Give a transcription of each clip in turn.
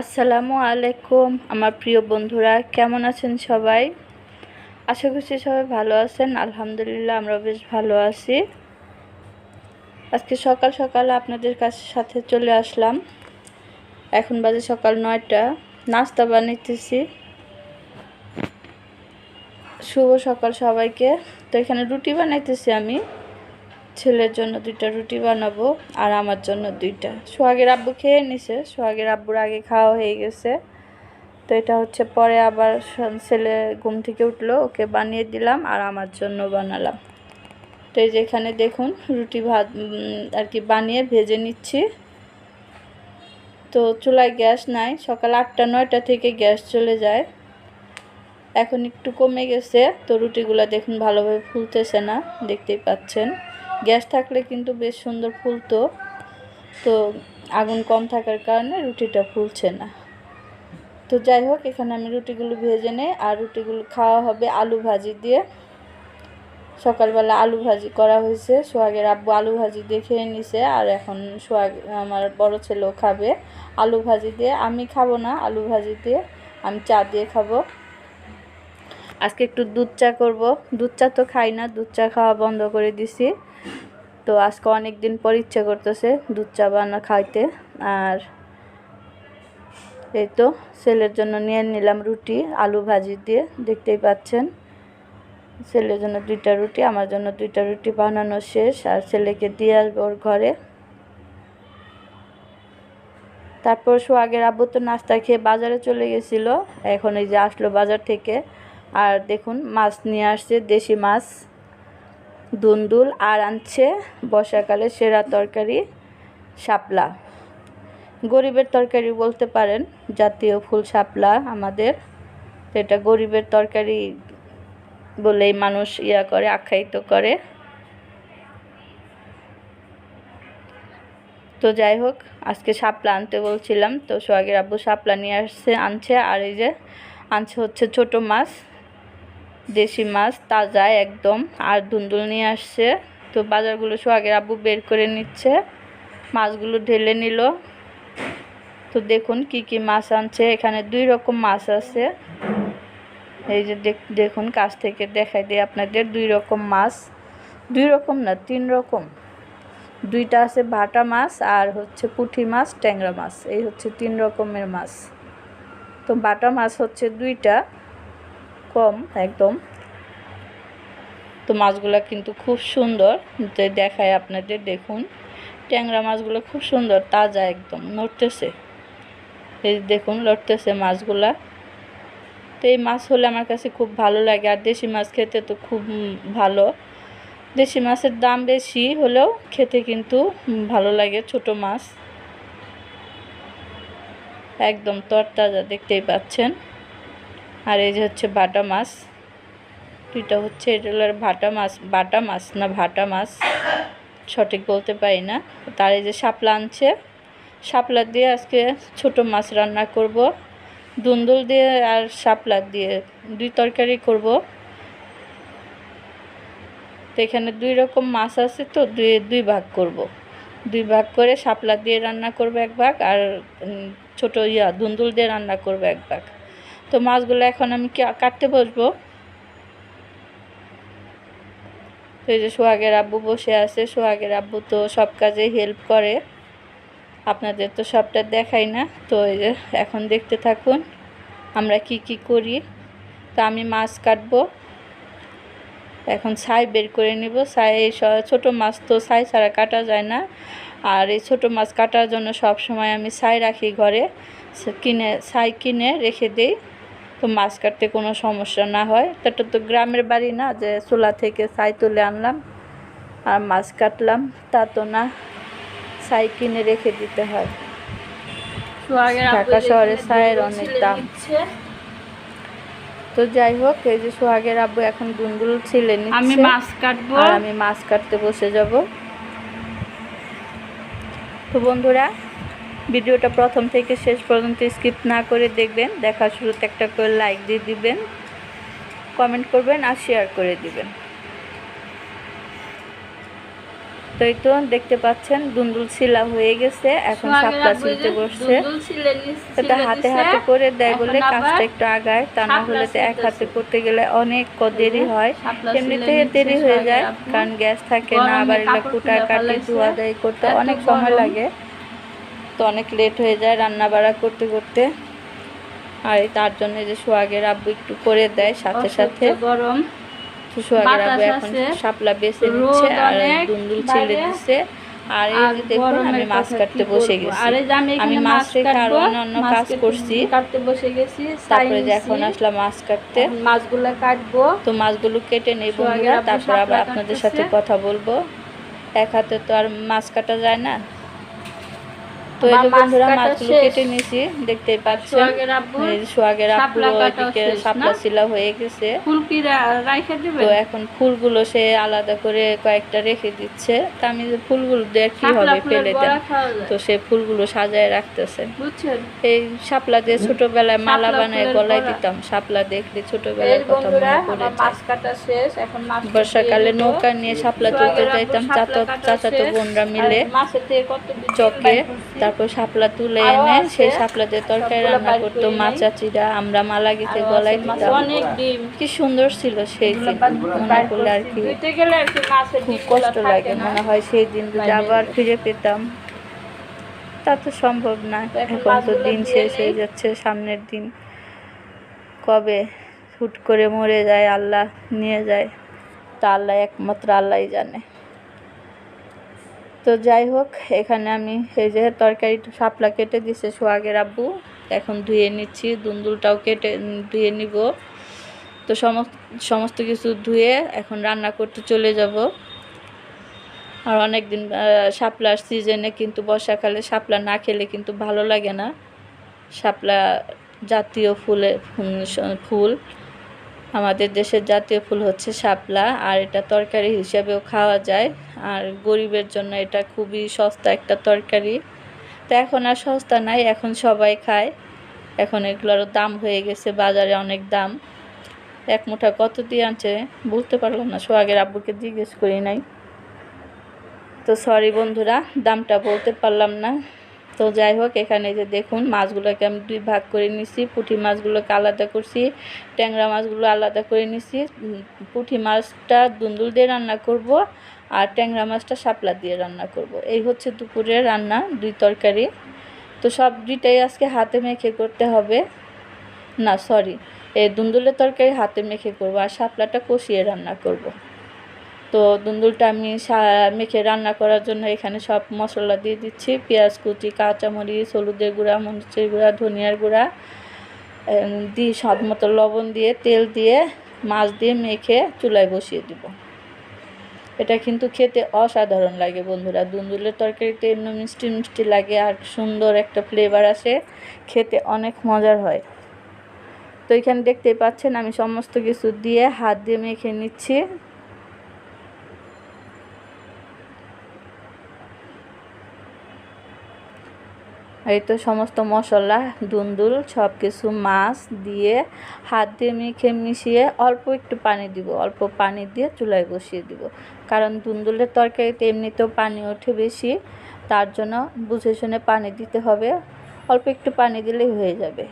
আসসালামু আলাইকুম, আমার প্রিয় বন্ধুরা, কেমন আছেন সবাই? আশা করছি সবাই ভালো আছেন, আলহামদুলিল্লাহ আমরা বেশ ভালো আছি। আজকে সকাল সকাল আপনাদের কাছে, সাথে চলে আসলাম। এখন বাজে সকাল নয়টা, নাস্তা বানাইতেছি শুভ সকাল সবাইকে। তো এখানে রুটি বানাইতেছি আমি। ছেলের জন্য দুইটা রুটি বানাবো আর আমার জন্য দুইটা। সোহাগের আব্বু খেয়ে নিছে। সোহাগের আব্বুর আগে খাওয়া হয়ে গেছে। তো এটা হচ্ছে পরে আবার ছেলে ঘুম থেকে উঠল, ওকে বানিয়ে দিলাম আর আমার জন্য বানালাম। তো এই যে এখানে দেখুন, রুটি ভাত আর কি বানিয়ে ভেজে নিচ্ছি। তো চুলায় গ্যাস নাই, সকাল আটটা, নয়টা থেকে গ্যাস চলে যায়। এখন একটু কমে গেছে, তো রুটিগুলো দেখুন ভালোভাবে ফুলতেছে না, দেখতেই পাচ্ছেন। গ্যাস থাকলে কিন্তু বেশ সুন্দর ফুলতো। তো আগুন কম থাকার কারণে রুটিটা ফুলছে না। তো যাই হোক, এখানে আমি রুটিগুলো ভেজে নেই আর রুটিগুলো খাওয়া হবে আলু ভাজি দিয়ে। সকালবেলা আলু ভাজি করা হয়েছে। সোহাগের আব্বু আলু ভাজি দিয়ে খেয়ে নিছে আর এখন সোহাগ, আমার বড় ছেলেও খাবে। আলু ভাজি দিয়ে আমি খাব না, আলু ভাজি দিয়ে আমি চা দিয়ে খাব। আজকে একটু দুধ চা করব। দুধ চা তো খাই না, দুধ চা খাওয়া বন্ধ করে দিছি। তো আজকে অনেক দিন পর ইচ্ছে করতেছে দুধ চা বানা খাইতে। আর এই তো ছেলের জন্য নিয়ে নিলাম রুটি, আলু ভাজি দিয়ে, দেখতেই পাচ্ছেন। ছেলের জন্য দুইটা রুটি, আমার জন্য দুইটা রুটি বানানো শেষ। আর ছেলেকে দিয়ে আসব ওর ঘরে। তারপর সোহাগের আব্বু তো নাস্তা খেয়ে বাজারে চলে গেছিল। এখন এই যে আসলো বাজার থেকে। আর দেখুন, মাছ নিয়ে আসছে, দেশি মাছ, দুন্দুল, আর আনছে বর্ষাকালে সেরা তরকারি, শাপলা। গরিবের তরকারি বলতে পারেন, জাতীয় ফুল শাপলা আমাদের। এটা গরিবের তরকারি বলেই মানুষ ইয়া করে, আখ্যায়িত করে। তো যাই হোক, আজকে শাপলা আনতে বলছিলাম, তো সোহাগের আব্বু শাপলা নিয়ে আসছে, আনছে, আর এই যে, আনছে হচ্ছে ছোট মাছ। দেশি মাছ তাজা একদম, আর দুন্দুল নিয়ে আসছে। তো বাজারগুলো সোহাগের আব্বু বের করে নিচ্ছে। মাছগুলো ঢেলে নিল। তো দেখুন কি কি মাছ আনছে। এখানে দুই রকম মাছ আছে। এই যে দেখ- দেখুন কাছ থেকে দেখাই দিই আপনাদের দুই রকম মাছ। দুই রকম না, তিন রকম। দুইটা আছে ভাটা মাছ আর হচ্ছে পুঁটি মাছ, ট্যাংরা মাছ। এই হচ্ছে তিন রকমের মাছ। তো বাটা মাছ হচ্ছে দুইটা। কম, একদম। তো মাছগুলো কিন্তু খুব সুন্দর। যে দেখায় আপনাদের, দেখুন। ট্যাংরা মাছগুলো খুব সুন্দর, তাজা একদম, নড়তেছে। এই দেখুন, লড়তেছে মাছগুলা। তো এই মাছ হলে আমার কাছে খুব ভালো লাগে। আর দেশি মাছ খেতে তো খুব ভালো। দেশি মাছের দাম বেশি হলেও খেতে কিন্তু ভালো লাগে ছোট মাছ। একদম তরতাজা দেখতেই পাচ্ছেন। আর এই যে হচ্ছে বাটা মাছ। দুইটা হচ্ছে, এটা হলো ভাটা মাছ, বাটা মাছ না ভাটা মাছ। সঠিক বলতে পারি না। তার এই যে শাপলা আনছে, শাপলা দিয়ে আজকে ছোট মাছ রান্না করব। দুন্দুল দিয়ে আর শাপলা দিয়ে দুই তরকারি করব। তো এখানে দুই রকম মাছ আছে তো, দুই দুই ভাগ করব। দুই ভাগ করে শাপলা দিয়ে রান্না করব এক ভাগ, আর ছোট ইয়া, দুন্দুল দিয়ে রান্না করব এক ভাগ। তো মাছগুলো এখন আমি কাটতে বসবো। তো এই যে সোহাগের আব্বু বসে আছে, সোহাগের আব্বু তো সব কাজে হেল্প করে। আপনাদের তো সবটা দেখাই না। তো এই যে এখন দেখতে থাকুন, আমরা কি কি করি। তো আমি মাছ কাটবো। এখন ছাই বের করে নিব। ছাই ছোট মাছ তো ছাই ছাড়া কাটা যায় না। আর এই ছোট মাছ কাটার জন্য সব সময় আমি ছাই রাখি ঘরে। কিনে, ছাই কিনে রেখে দিই। তো মাছ কাটতে কোনো সমস্যা না হয়। তো এটা তো গ্রামের বাড়ি না যে চুলা থেকে ছাই তুলে আনলাম আর মাছ কাটলাম তা তো না ছাই কিনে রেখে দিতে হয়। ঢাকা শহরে ছাইয়ের অনেক দাম। তো যাই হোক এই যে সোহাগের আব্বু এখন গুনগুলো ছিলে আমি মাছ কাটবো। আর আমি মাছ কাটতে বসে যাব। তো বন্ধুরা ভিডিওটা প্রথম থেকে শেষ পর্যন্ত স্কিপ না করে দেখবেন দেখা শুরুতে একটা করে লাইক দিয়ে দিবেন কমেন্ট করবেন আর শেয়ার করে দিবেন। তো তো এই তো দেখতে পাচ্ছেন দুন্দুল শিলা হয়ে গেছে এখন শাপলা ছিলতে বসছে। এটা হাতে হাতে করে দেয় বলে কাজটা একটু আগায় তা না হলে তো এক হাতে করতে গেলে অনেক দেরি হয়। এমনিতে দেরি হয়ে যায় কারণ গ্যাস থাকে না আবার এগুলো কুটা কাটি ধোয়া দেয় করতে অনেক সময় লাগে। তো অনেক লেট হয়ে যায় রান্না বাড়া করতে করতে। আর তার জন্য যে সোহাগের আব্বু একটু করে দেয় সাথে সাথে। গরম। তো সোহাগের আব্বু এখন শাপলা বেছে রোদ নিচ্ছে আর দুন্দুল বাইরে। দিচ্ছে আর এই যে দেখুন আমি মাছ কাটতে বসে গেছি। আমি মাছ রেখে আরও অন্যান্য কাজ করছি। কাটতে বসে গেছি। তারপরে যে এখন আসলাম মাছ কাটতে। মাছগুলো কাটবো। তো মাছগুলো কেটে বন্ধুরা তারপর আবার আপনাদের সাথে কথা বলব। এক হাতে তো আর মাছ কাটা যায় না। তো এই যে বন্ধুরা মাছগুলো কেটে নিয়েছি দেখতেই পাচ্ছেন। ওইদিকে শেষ, শাপলা না? শিলা হয়ে গেছে। তো এখন ফুলগুলো সে আলাদা করে কয়েকটা রেখে দিচ্ছে। তা আমি যে ফুলগুলো দিয়ে কি হবে ফেলে দেন। তো সে ফুলগুলো সাজায় রাখতেছে। এই শাপলা দিয়ে ছোটবেলায় মালা বানায় গলায় দিতাম। শাপলা দেখলে এই ছোটবেলার কথা মনে পড়ে আমার মাছ কাটা শেষ। এখন বর্ষাকালে নৌকা নিয়ে শাপলা তুলতে যাইতাম। চাচা চাচাতো বোনরা মিলে চকে করছি। তারপর শাপলা তুলে এনে সেই দিয়ে তরকারি রান্না করতো করে মা চাচিরা আমরা মালা গেঁথে গলায় দিতাম। কি সুন্দর ছিল সেই দিন। মনে করলে আর কি খুব কষ্ট লাগে। মনে হয় সেই দিন যদি আবার ফিরে পেতাম। তা তো সম্ভব না। এখন তো দিন শেষ হয়ে যাচ্ছে সামনের দিন। কবে হুট করে মরে যায় আল্লাহ নিয়ে যায়। তা আল্লাহ একমাত্র আল্লাহই জানে। তো যাই হোক, এখানে আমি এই যে তরকারি শাপলা কেটে দিছে সোহাগের আব্বু। এখন ধুয়ে নিচ্ছি, দুন্দুলটাও কেটে ধুয়ে নিব। তো সমস্ত সমস্ত কিছু ধুয়ে এখন রান্না করতে চলে যাব। আর অনেক দিন শাপলার সিজনে কিন্তু বর্ষাকালে শাপলা না খেলে কিন্তু ভালো লাগে না। শাপলা জাতীয় ফুলে, ফুল। আমাদের দেশের জাতীয় ফুল হচ্ছে শাপলা, আর এটা তরকারি হিসাবেও খাওয়া যায়। আর গরিবের জন্য এটা খুবই সস্তা একটা তরকারি। তো এখন আর সস্তা নাই, এখন সবাই খায়। এখন এগুলোরও দাম হয়ে গেছে, বাজারে অনেক দাম। এক মুঠা কত দিয়ে আনছে বলতে পারলাম না, সোহাগের আব্বুকে জিজ্ঞেস করি নাই। তো সরি বন্ধুরা, দামটা বলতে পারলাম না। তো যাই হোক, এখানে যে দেখুন, মাছগুলোকে আমি দুই ভাগ করে নিছি। পুঁটি মাছগুলোকে আলাদা করছি, ট্যাংরা মাছগুলো আলাদা করে নিছি। পুঁটি মাছটা দুন্দুল দিয়ে রান্না করব। আর ট্যাংরা মাছটা শাপলা দিয়ে রান্না করব। এই হচ্ছে দুপুরের রান্না, দুই তরকারি। তো সব দুইটাই আজকে হাতে মেখে করতে হবে। না সরি এই দুন্দুলের তরকারি হাতে মেখে করব আর শাপলাটা কষিয়ে রান্না করব। তো দুন্দুলটা আমি মেখে রান্না করার জন্য এখানে সব মশলা দিয়ে দিচ্ছি। পেঁয়াজ কুচি, কাঁচামরিচ, হলুদের গুঁড়া, মরিচের গুঁড়া, ধনিয়ার গুঁড়া দিয়ে স্বাদ মতো লবণ দিয়ে, তেল দিয়ে মাছ দিয়ে মেখে চুলায় বসিয়ে দিব। এটা কিন্তু খেতে অসাধারণ লাগে বন্ধুরা। দুন্দুলের তরকারিতে এমনি মিষ্টি মিষ্টি লাগে আর সুন্দর একটা ফ্লেভার আসে। খেতে অনেক মজার হয়। তো এখানে দেখতেই পাচ্ছেন আমি সমস্ত কিছু দিয়ে হাত দিয়ে মেখে নিচ্ছি। এই তো সমস্ত মশলা, দুন্দুল সব কিছু মাছ দিয়ে হাত দিয়ে মেখে মিশিয়ে অল্প একটু পানি দিব। অল্প পানি দিয়ে চুলায় বসিয়ে দিব। কারণ দুন্দুলের তরকারিতে এমনিতেও পানি ওঠে বেশি, তার জন্য বুঝে শুনে পানি দিতে হবে। অল্প একটু পানি দিলেই হয়ে যাবে।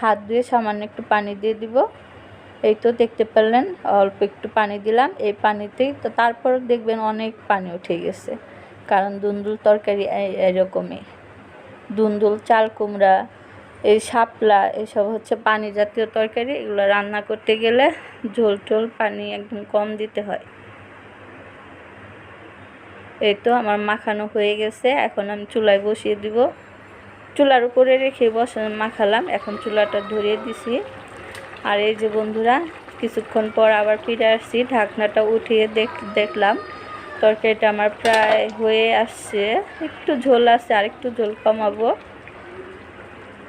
হাত দিয়ে সামান্য একটু পানি দিয়ে দিব। এই তো দেখতে পারলেন অল্প একটু পানি দিলাম। এই পানিতেই তো তারপর দেখবেন অনেক পানি উঠে গেছে। কারণ দুন্দুল তরকারি এরকমই। দুন্দুল, চাল কুমড়া, এই শাপলা, এসব হচ্ছে পানি জাতীয় তরকারি। এগুলো রান্না করতে গেলে ঝোল টোল পানি একদম কম দিতে হয়। এই তো আমার মাখানো হয়ে গেছে। এখন আমি চুলায় বসিয়ে দিব। চুলার উপরে রেখে বসা মাখালাম। এখন চুলাটা ধরিয়ে দিছি। আর এই যে বন্ধুরা, কিছুক্ষণ পর আবার ফিরে আসছি। ঢাকনাটা উঠিয়ে দেখ, দেখলাম। তরকারিটা আমার প্রায় হয়ে আসছে। একটু ঝোল আছে আর একটু ঝোল কমাবো।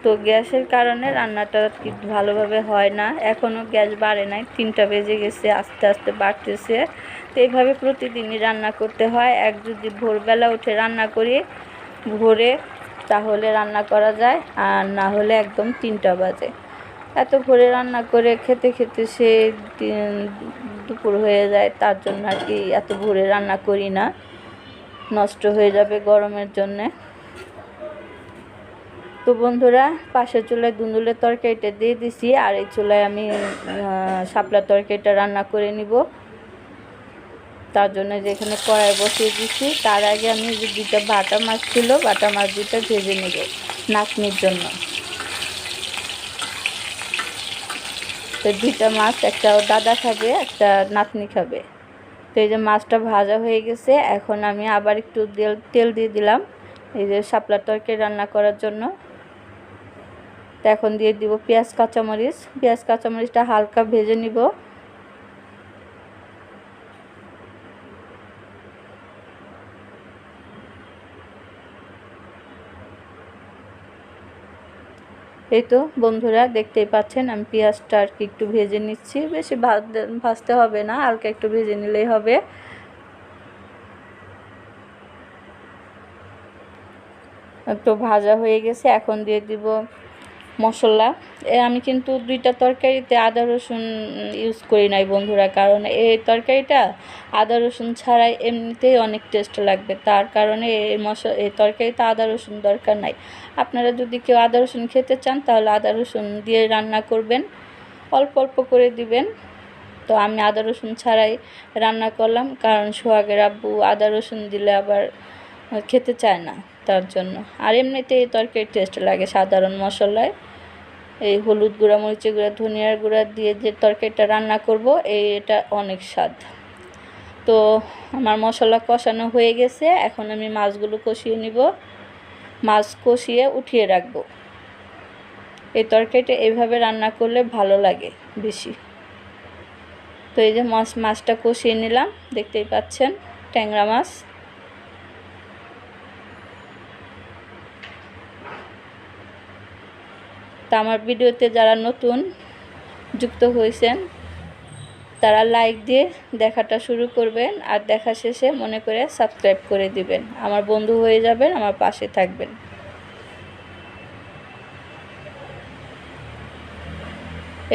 তো গ্যাসের কারণে রান্নাটা ভালোভাবে হয় না। এখনও গ্যাস বাড়ে নাই, তিনটা বেজে গেছে, আস্তে আস্তে বাড়তেছে। তো এইভাবে প্রতিদিনই রান্না করতে হয়। এক যদি ভোরবেলা উঠে রান্না করি ভোরে, তাহলে রান্না করা যায়, আর না হলে একদম তিনটা বাজে। এত ভোরে রান্না করে খেতে খেতে সে দুপুর হয়ে যায়, তার জন্য আর কি এত ভোরে রান্না করি না। নষ্ট হয়ে যাবে গরমের জন্যে। তো বন্ধুরা, পাশের চুলায় দুন্দুলের তরকারিটা দিয়ে দিছি, আর এই চুলায় আমি শাপলা তরকারিটা রান্না করে নিব। তার জন্য যেখানে কড়াই বসিয়ে দিচ্ছি তার আগে আমি যে দুইটা বাটা মাছ ছিল, বাটা মাছ দুটা ভেজে নেব নাতনির জন্য। তো দুইটা মাছ, একটা দাদা খাবে, একটা নাতনি খাবে। তো এই যে মাছটা ভাজা হয়ে গেছে, এখন আমি আবার একটু তেল তেল দিয়ে দিলাম। এই যে শাপলা তরকারি রান্না করার জন্য। তো এখন দিয়ে দিব পেঁয়াজ, কাঁচামরিচ। পেঁয়াজ, কাঁচামরিচটা হালকা ভেজে নিব। এই তো, বন্ধুরা, দেখতেই পাচ্ছেন, আমি পেঁয়াজটা আর কি একটু ভেজে নিচ্ছি। বেশি ভাজতে হবে না, হালকা একটু ভেজে নিলেই হবে। একটু ভাজা হয়ে গেছে, এখন দিয়ে দিব মশলা। এ, আমি কিন্তু দুইটা তরকারিতে আদা রসুন ইউজ করি নাই বন্ধুরা, কারণ এই তরকারিটা আদা রসুন ছাড়াই এমনিতেই অনেক টেস্ট লাগবে। তার কারণে এই মশলা এই তরকারিতে আদা রসুন দরকার নাই। আপনারা যদি কেউ আদা রসুন খেতে চান, তাহলে আদা রসুন দিয়ে রান্না করবেন। অল্প অল্প করে দিবেন। তো আমি আদা রসুন ছাড়াই রান্না করলাম, কারণ সোহাগের আব্বু আদা রসুন দিলে আবার খেতে চায় না তার জন্য। আর এমনিতে এই তরকারি টেস্ট লাগে সাধারণ মশলায়। এই হলুদ গুঁড়া, মরিচের গুঁড়া, ধনিয়ার গুঁড়া দিয়ে যে তরকারিটা রান্না করব এই এটা অনেক স্বাদ। তো আমার মশলা কষানো হয়ে গেছে, এখন আমি মাছগুলো কষিয়ে নিব। মাছ কষিয়ে উঠিয়ে রাখব। এই তরকারিটা এইভাবে রান্না করলে ভালো লাগে বেশি। তো এই যে মাছ, মাছটা কষিয়ে নিলাম, দেখতেই পাচ্ছেন, ট্যাংরা মাছ। তা আমার ভিডিওতে যারা নতুন যুক্ত হয়েছেন, তারা লাইক দিয়ে দেখাটা শুরু করবেন আর দেখা শেষে মনে করে সাবস্ক্রাইব করে দিবেন। আমার বন্ধু হয়ে যাবেন, আমার পাশে থাকবেন।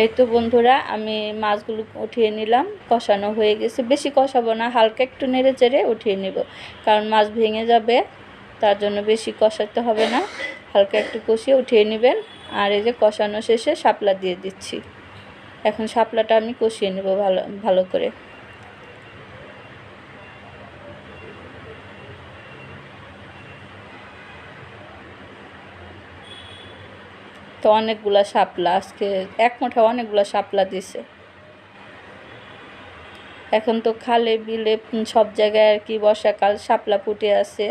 এই তো বন্ধুরা, আমি মাছগুলো উঠিয়ে নিলাম, কষানো হয়ে গেছে। বেশি কষাবো না, হালকা একটু নেড়ে চেড়ে উঠিয়ে নিব, কারণ মাছ ভেঙে যাবে, তার জন্য বেশি কষাতে হবে না। হালকা একটু কষিয়ে উঠিয়ে নেবেন। আর এই যে কষানো শেষে শাপলা দিয়ে দিচ্ছি। এখন শাপলাটা আমি কষিয়ে নেব ভালো ভালো করে। তো অনেকগুলা শাপলা আজকে, এক মুঠা অনেকগুলা শাপলা দিছে। এখন তো খালে বিলে সব জায়গায় আর কি বর্ষাকাল শাপলা ফুটে আছে।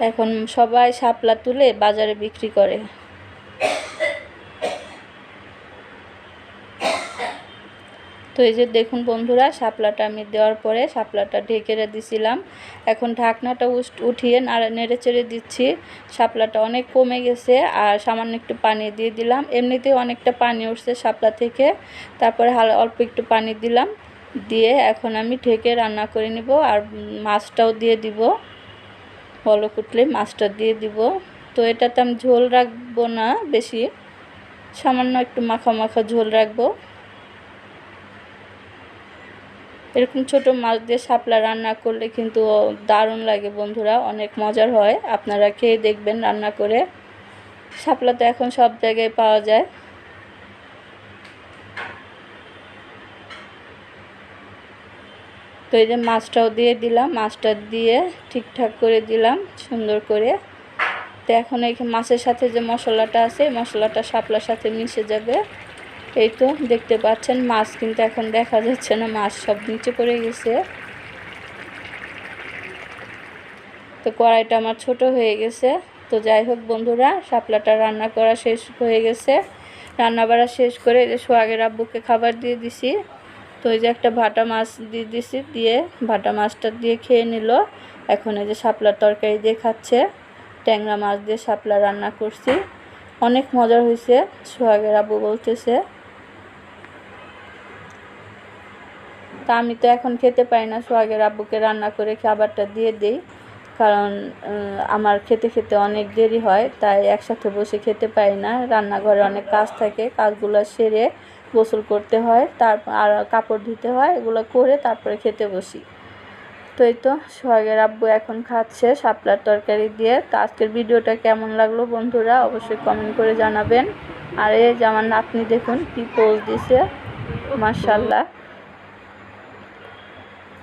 এখন সবাই শাপলা তুলে বাজারে বিক্রি করে। তো এই যে দেখুন বন্ধুরা, শাপলাটা আমি দেওয়ার পরে শাপলাটা ঢেকে দিছিলাম। এখন ঢাকনাটা উঠিয়ে নাড়া চেড়ে দিচ্ছি। শাপলাটা অনেক কমে গেছে আর সামান্য একটু পানি দিয়ে দিলাম। এমনিতেই অনেকটা পানি উঠছে শাপলা থেকে। তারপরে অল্প একটু পানি দিলাম। দিয়ে এখন আমি ঢেকে রান্না করে নিব আর মাছটাও দিয়ে দিব। বলক উঠলে মাছটা দিয়ে দিব। তো এটাতে আমি ঝোল রাখব না বেশি, সামান্য একটু মাখা মাখা ঝোল রাখব। এরকম ছোট মাছ দিয়ে শাপলা রান্না করলে কিন্তু দারুণ লাগে বন্ধুরা, অনেক মজার হয়। আপনারা খেয়ে দেখবেন রান্না করে। শাপলা তো এখন সব জায়গায় পাওয়া যায়। তো এই যে মাছটাও দিয়ে দিলাম, মাছটা দিয়ে ঠিকঠাক করে দিলাম, সুন্দর করে। তো এখন এই মাছের সাথে যে মশলাটা আছে, এই মশলাটা শাপলার সাথে মিশে যাবে। এই তো দেখতে পাচ্ছেন, মাছ কিন্তু এখন দেখা যাচ্ছে না, মাছ সব নিচে পড়ে গেছে। তো কড়াইটা আমার ছোট হয়ে গেছে। তো যাই হোক বন্ধুরা, শাপলাটা রান্না করা শেষ হয়ে গেছে। রান্না বাড়া শেষ করে এই যে সোহাগের আব্বুকে খাবার দিয়ে দিছি। তো এই যে একটা ভাটা মাছ দিয়ে দিছি, দিয়ে ভাটা মাছটা দিয়ে খেয়ে নিল। এখন এই যে শাপলার তরকারি দিয়ে খাচ্ছে, ট্যাংরা মাছ দিয়ে শাপলা রান্না করছি। অনেক মজার হয়েছে, সোহাগের আব্বু বলতেছে। তা আমি তো এখন খেতে পারি না, সোহাগের আব্বুকে রান্না করে খাবারটা দিয়ে দিই। কারণ আমার খেতে খেতে অনেক দেরি হয়, তাই একসাথে বসে খেতে পারি না। রান্নাঘরে অনেক কাজ থাকে, কাজগুলো সেরে গোসল করতে হয় তারপর আর কাপড় ধুতে হয়, এগুলো করে তারপরে খেতে বসি। তো এই তো, সোহাগের আব্বু এখন খাচ্ছে শাপলার তরকারি দিয়ে। তো আজকের ভিডিওটা কেমন লাগল বন্ধুরা অবশ্যই কমেন্ট করে জানাবেন। আর এই যে আমার নাতনি দেখুন কী পোজ দিছে মার্শাল্লাহ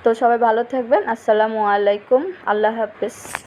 তো সবাই ভালো থাকবেন, আসসালামু আলাইকুম, আল্লাহ হাফেজ।